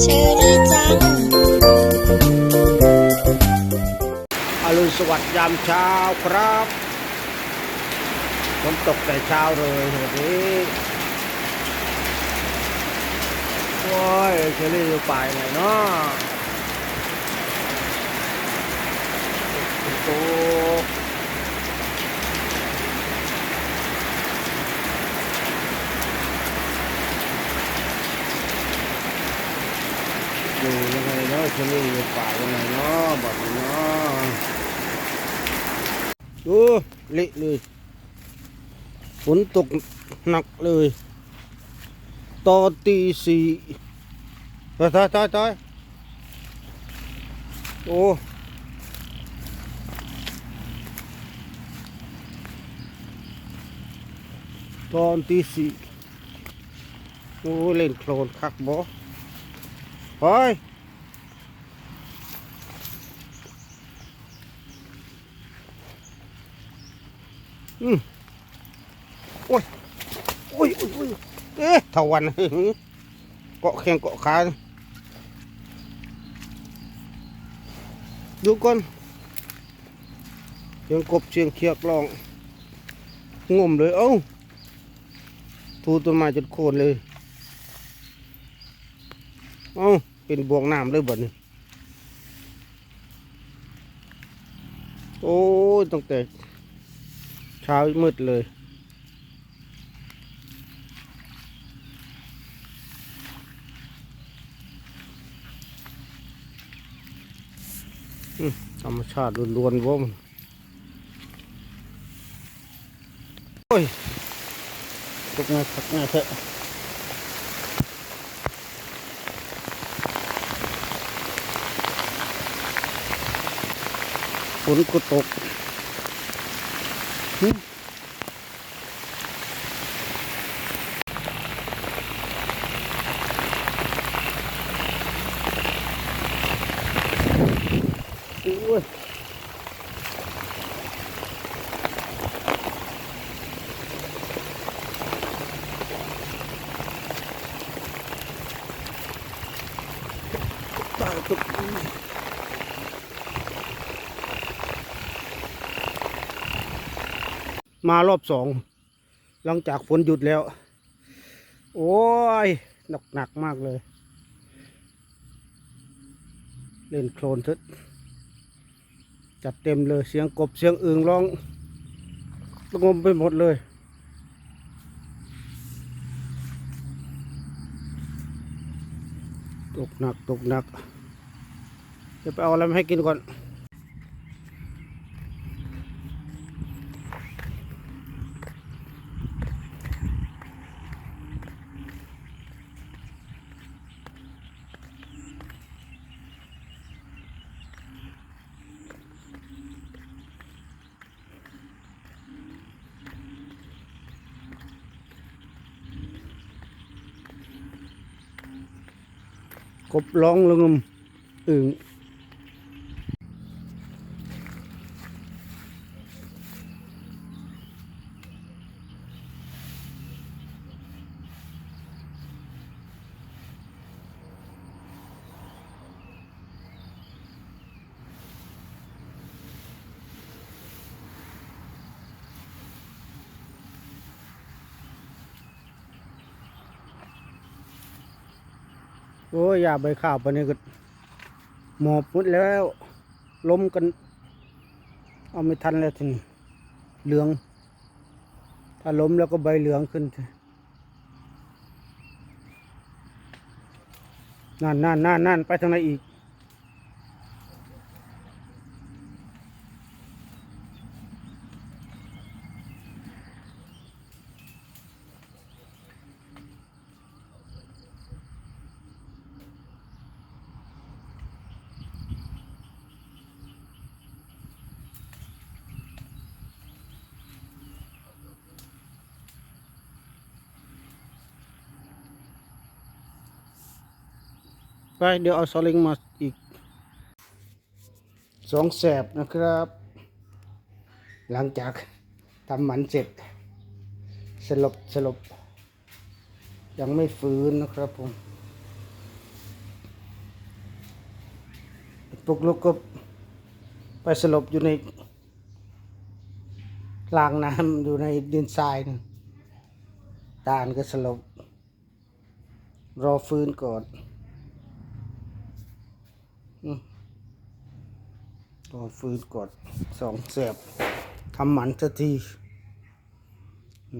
เชอรี่จังอรุณสวัสดิ์ยามเช้าครับฝนตกแต่เช้าเลยวันนี้โอ้ยเชอรี่อยู่ป่ายไหนเนาะตก ยู่ยังไงเนาะชอรี่อยู่ป่ายังไงเนาะบอกเนาะดูเละเลยฝนตกหนักเลยตอนตีสี่ตายตายตายตายโอ้ตอนตีสี่โอ้เล่นโคลนคักบ่ไปอืมโอ้ยโอ้ยโอ้ยโอ้ยเอ๊ะเถาวันเกาะแข้งเกาะขาดูก่อนเสียงกบเสียงเขียกร้องงมเลยเอ้าทูต้นไม้จนโคนเลยเอ้า เป็นบวงน้ำเลยบ่นี่โอ้ยตั้งแต่เช้ามืดเลยธรรมชาติล้วนๆวะมันโอ้ยตกงานตกงานเถอะ นก็ตกโอ้ยตายตุก มารอบสอง หลังจากฝนหยุดแล้ว โอ้ย หนักหนักมากเลย เล่นโคลนทึดจัดเต็มเลยเสียงกบเสียงอึ่งร้องระงมไปหมดเลยตกหนักตกหนักจะไปเอาอะไรมาให้กินก่อน กบร้องระงมอึ่ง โอ้ยอย่าใบข้าวปนี้ก็หมอบหมดแล้วล้มกัน เอาไม่ทันแล้วทีนี้เหลือง ถ้าล้มแล้วก็ใบเหลืองขึ้นทีนั่นนั่นนั่นนั่นไปทางไหนอีก ไปเดี๋ยวเอาสลิงมาอีกสองแสบนะครับ หลังจากทำหมันเสร็จ สลบสลบ ยังไม่ฟื้นนะครับผมปลุกลุกก็ไปสลบอยู่ในรางน้ำอยู่ในดินทรายตาลก็สลบ รอฟื้นก่อน อืมรอฟื้นก่อนสองเสียบทำหมันสักที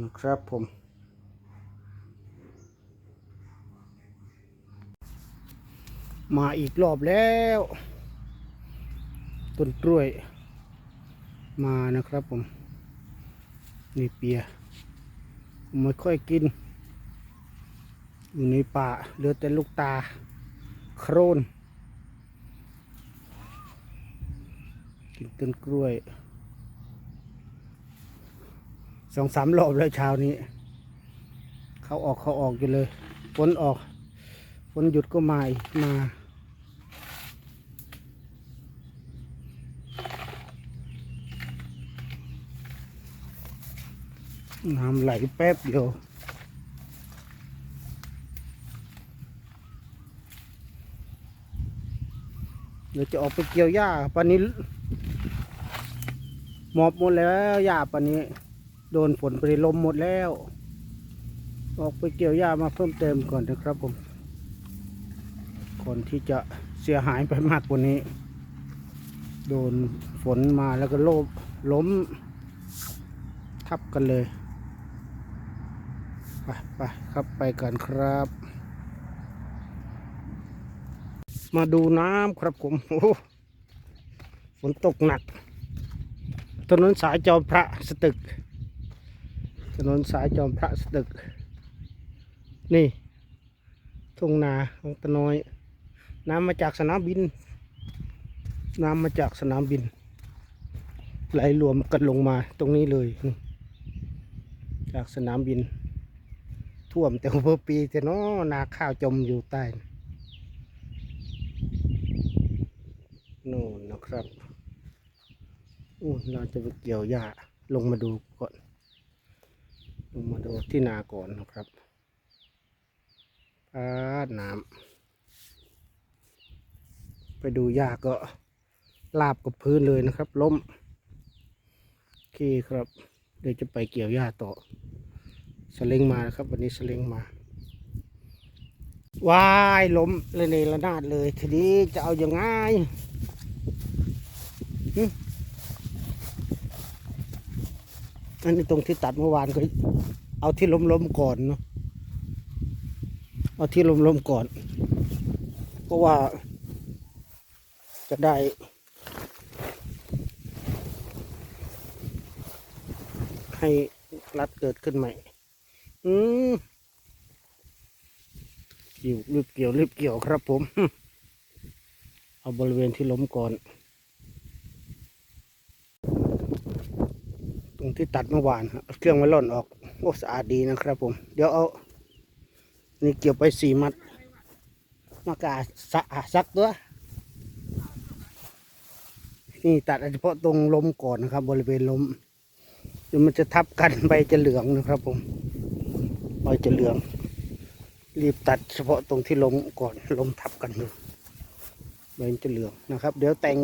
นะครับผม มาอีกรอบแล้วต้นกล้วย มานะครับผม นี่เปียไม่ค่อยกิน อยู่ในป่าเหลือแต่ลูกตา โครน กินต้นกล้วยสองสามรอบแล้วเช้านี้ เขาออกเขาออกอยู่เลยฝนออกฝนหยุดก็มาอีกมาน้ำไหลแป๊บเดียวเดี๋ยวจะออกไปเกี่ยวหญ้าปันนี้ มอบหมดแล้วหญ้าปันนี้ โดนฝนไปลมหมดแล้ว ออกไปเกี่ยวหญ้ามาเพิ่มเติมก่อนนะครับผมก่อนที่จะเสียหายไปมากกว่านี้ โดนฝนมาแล้วก็โลบล้ม ทับกันเลยไปไปครับไปกันครับ มาดูน้ำครับผมโอ้ฝนตกหนัก ถนนสายจอมพระสตึก ถนนสายจอมพระสตึก นี่ทุ่งนาของตะน้อย น้ำมาจากสนามบิน น้ำมาจากสนามบิน ไหลรวมกันลงมาตรงนี้เลย จากสนามบิน ท่วมแต่เมื่อปีแต่นาะนาข้าวจมอยู่ใต้นู่นนะครับ อู้เราจะไปเกี่ยวหญ้าลงมาดูก่อน ลงมาดูที่นาก่อนนะครับปาดน้ำไปดูหญ้าก็ลาบกับพื้นเลยนะครับ ล้มโอเคครับ เดี๋ยวจะไปเกี่ยวหญ้าต่อสลิงมานะครับ วันนี้สลิงมาวายล้มเลยในระนาดเลย ทีนี้จะเอาอยัางไงหึ อันนี้ตรงที่ตัดเมื่อวานก็เอาที่ล้มๆก่อนเนาะเอาที่ล้มๆก่อน เพราะว่าจะได้ให้รัดเกิดขึ้นใหม่ อืมเกี่ยวรีบเกี่ยวรีบเกี่ยวครับผม เอาบริเวณที่ล้มก่อน ตรง ที่ตัดเมื่อวานฮะเอาเครื่องมาล่อนออกโอ้สะอาดดีนะครับผม เดี๋ยวเอา นี่เกี่ยวไปสี่มัด มากาสะอาดซักตัว นี่ตัดเฉพาะตรงลมก่อนนะครับ บริเวณลมเดี๋ยวมันจะทับกันใบจะเหลืองนะครับผมใบจะเหลือง รีบตัดเฉพาะตรงที่ลมก่อนลมทับกันอยู่ใบจะเหลืองนะครับ เดี๋ยวแต่ง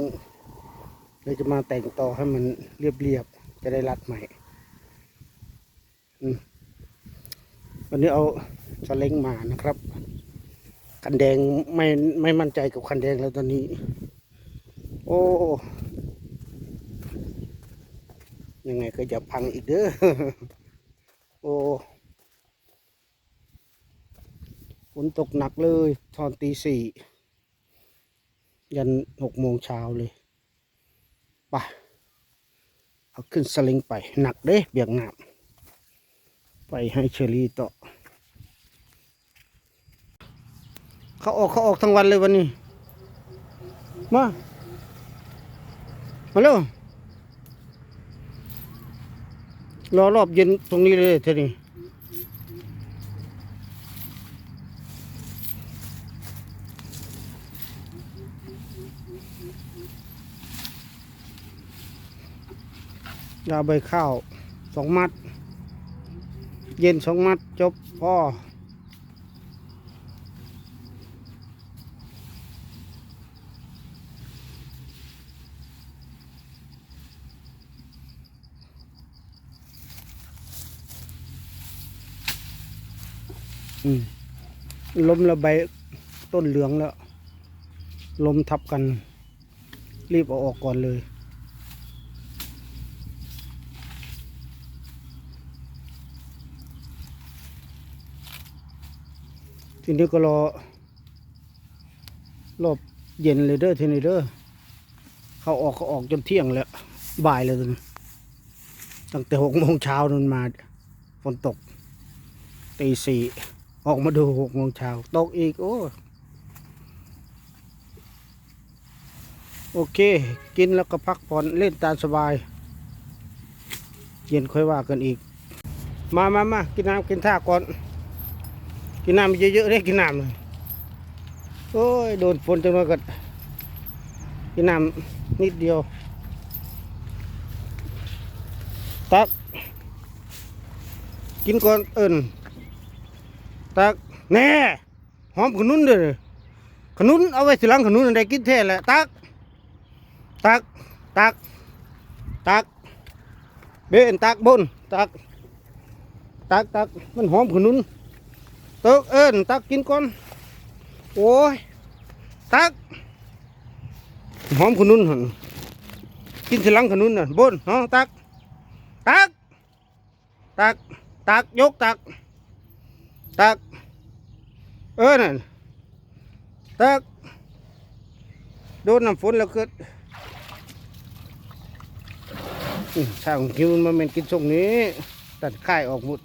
เราจะมาแต่งต่อให้มันเรียบ จะได้รัดใหม่อืมวันนี้เอาสเล้งมานะครับ คันแดงไม่ไม่มั่นใจกับคันแดงแล้วตอนนี้ โอ้ยังไงก็จะพังอีกเด้อ โอ้ฝนตกหนักเลยตอนตีสี่ ยันหกโมงเช้าเลย ไป เอาขึ้นสลิงไปหนักเด้เบียงงามไปให้เชอรี่ต่อ เขาออกเขาออกทั้งวันเลยวันนี้ มา มาเร็วรอรอบเย็นตรงนี้เลยเท่านี้ ยาใบข้าวสองมัด เย็นสองมัดจบพ่อล้มระบวใบต้นเหลืองแล้ว ลมทับกัน รีบเอาออกก่อนเลย ทีนี้ก็รอรอบเย็นเลยเด้อทีนี้เด้อเขาออกเขาออกจนเที่ยงแล้ว บ่ายเลยตั้งแต่หกโมงเช้านั่นมาฝนตกตีสี่ออกมาดูหกโมงเช้าตกอีก โอ้โอเค กินแล้วก็พักผ่อนเล่นตามสบาย เย็นค่อยว่ากันอีก มามามากินน้ำกินท่าก่อน กินน้ำเยอะๆเลยกินน้ำเลยโอ้ยโดนฝนจังเลยก็กินน้ำนิดเดียวตักกินก่อนเอิญตักแน่หอมขนุนเด้อขนุนเอาไว้สิหลังขนุนอะไรกินแท้แหละตักตักตักตักเบนตักบนตักตักตักมันหอมขนุน ตักเอิญตักกินก่อน โอ้ย ตัก หอมขนุนหั่นกินสลังขนุนน่ะบนเนาะตัก ตัก ตัก ตัก ยกตัก ตัก เออนั่นตัก โดนน้ำฝนแล้วเกิดช่างคิวมันเป็นกินส่งนี้ ตัดค่ายออกหมด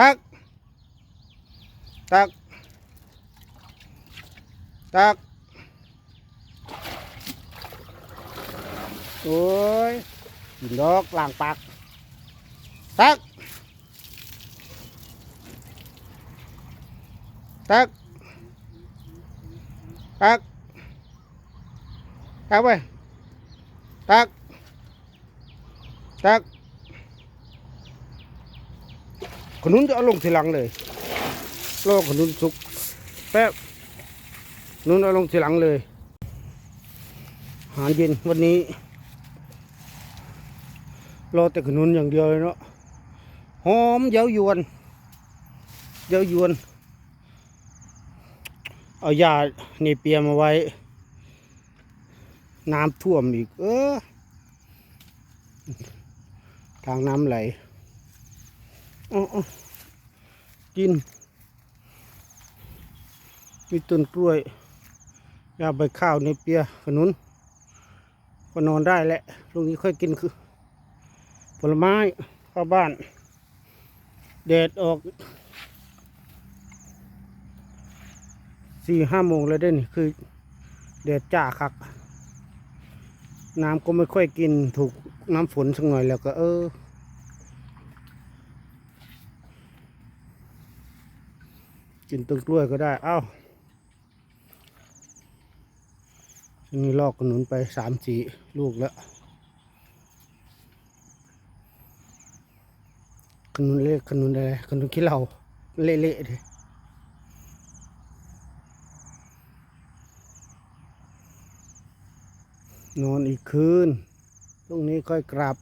ตัก ตักตักโอ้ยกินดอกล้างปากตักตั กตักขนุนจะเองทีหลังเลยรอขนุนสุก แป๊บ นุนเอาลงทีหลังเลยอาหารเย็นวันนี้ รอแต่ขนุนอย่างเดียวเลยเนาะ หอมเย้ายวน เย้ายวน เอายาเนเปียมาไว้ น้ำท่วมอีก เออ ทางน้ำไหลอ๋อกิน มีต้นกล้วยยาใบข้าวเนเปียขนุนก็นอนได้แหละลูกนี้ค่อยกินคือ ผลไม้เข้าบ้านแดดออกสี่ห้าโมงแล้วได้นี่คือแดดจ้าคัก น้ำก็ไม่ค่อยกินถูกน้ำฝนสักหน่อยแล้วก็เออ กินต้นกล้วยก็ได้ เอ้า อันี้ลอกขนุนไปสามสี่ลูกแล้วขนุนเล็กขนุนอะไรขนุนขี้เหล่าเละๆเลยนอนอีกคืน ตรงนี้ค่อยกลับ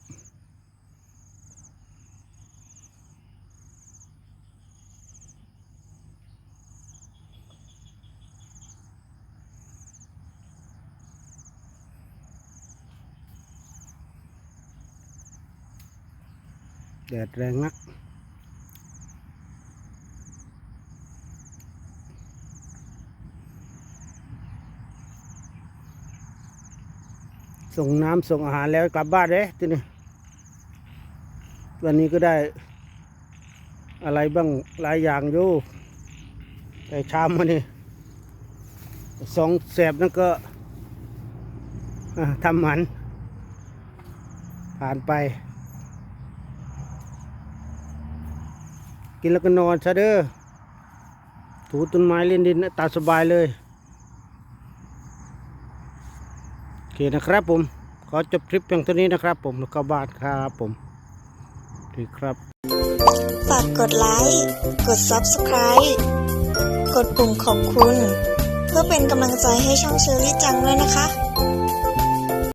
แดดแรงนัก ส่งน้ำส่งอาหารแล้วกลับบ้านเลยทีนี้วันนี้ก็ได้ อะไรบ้างหลายอย่างอยู่ แต่ชามมานี่สองแสบนั่นก็ทำหมันผ่านไป กินแล้วก็นอนซะเด้อถูต้นไม้เล่นดินนะตาสบายเลยโอเคนะครับผม ขอจบคลิปเพียงเท่านี้นะครับผมแล้วก็บ้านครับผมดีครับ ฝากกดไลค์ กด Subscribe กดปุ่มขอบคุณ เพื่อเป็นกำลังใจให้ช่องเชอรี่จังด้วยนะคะ